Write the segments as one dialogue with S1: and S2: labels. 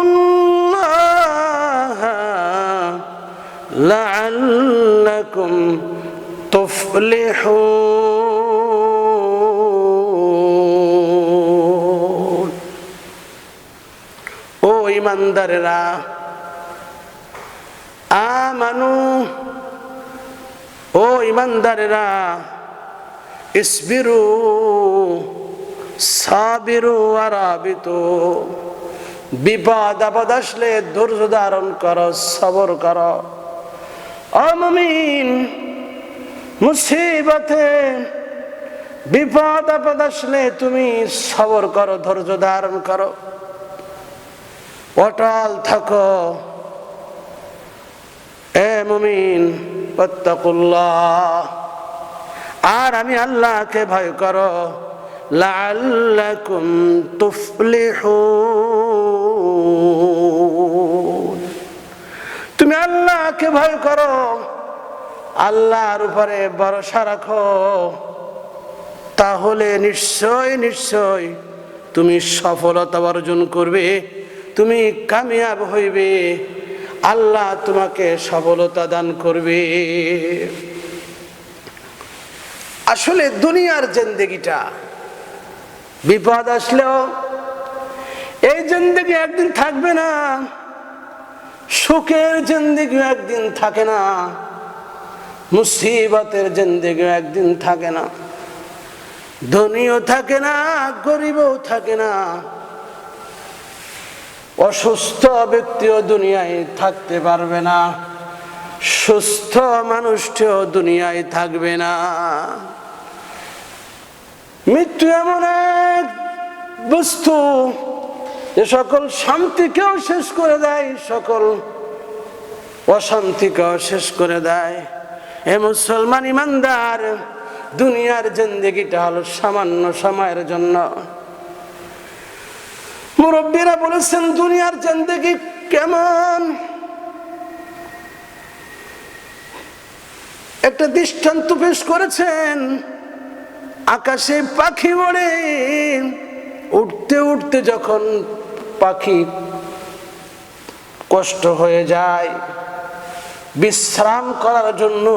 S1: الله لعلكم تفلحون ও ইমানদারেরা আমানু ও ইমানদারেরা ইসবিরু সাবিরু আরাবিতু বিপদ আপদ আসলে ধৈর্য ধারণ করো, সবর করো। অমমিন মুসিবতে বিপদ আপদ আসলে তুমি সবর করো, ধৈর্য ধারণ করো। অটল থাকো। এ মুমিন আর আমি আল্লাহকে ভয় করো। লাআল্লাকুম তুফলিহুন। তুমি আল্লাহকে ভয় করো। আল্লাহর উপরে ভরসা রাখো। তাহলে নিশ্চয় নিশ্চয় তুমি সফলতা অর্জন করবে, তুমি কামিয়াব হইবে। আল্লাহ তোমাকে সফলতা দান করবে। আসলে দুনিয়ার জিন্দগিটা, বিপদ আসলেও এই জিন্দগি একদিন থাকবে না। সুখের জিন্দগি একদিন থাকে না, মুসিবতের জিন্দগি একদিন থাকে না, ধনীও থাকে না, গরিবও থাকে না। অসুস্থ ব্যক্তিও দুনিয়ায় থাকতে পারবে না, সুস্থ মানুষটিও দুনিয়ায় থাকবে না। মৃত্যু এমন এক বস্তু সকল শান্তিকেও শেষ করে দেয়, সকল অশান্তিকেও শেষ করে দেয়। এ মুসলমান ইমানদার, দুনিয়ার জিন্দগিটা হলো সামান্য সময়ের জন্য। মুরব্বীরা বলেছেন, দুনিয়ার জিন্দগি কেমন? একটা দৃষ্টান্ত পেশ করেছেন, আকাশে পাখি ওড়ে, উঠতে উঠতে যখন পাখি কষ্ট হয়ে যায়। বিশ্রাম করার জন্য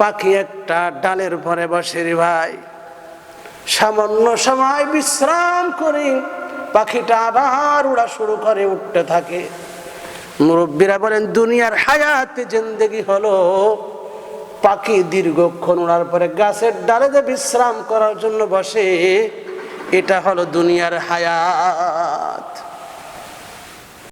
S1: পাখি একটা ডালের পরে বসে রে ভাই। সামান্য সময় বিশ্রাম করে পাখিটা আবার উড়া শুরু করে, উঠতে থাকে। মুরব্বীরা বলেন, দুনিয়ার হায়াতে জিন্দেগি হলো। পাখি দীর্ঘক্ষণ ওড়ার পরে গাছের ডালেতে বিশ্রাম করার জন্য বসে এটা হলো দুনিয়ার হায়াত।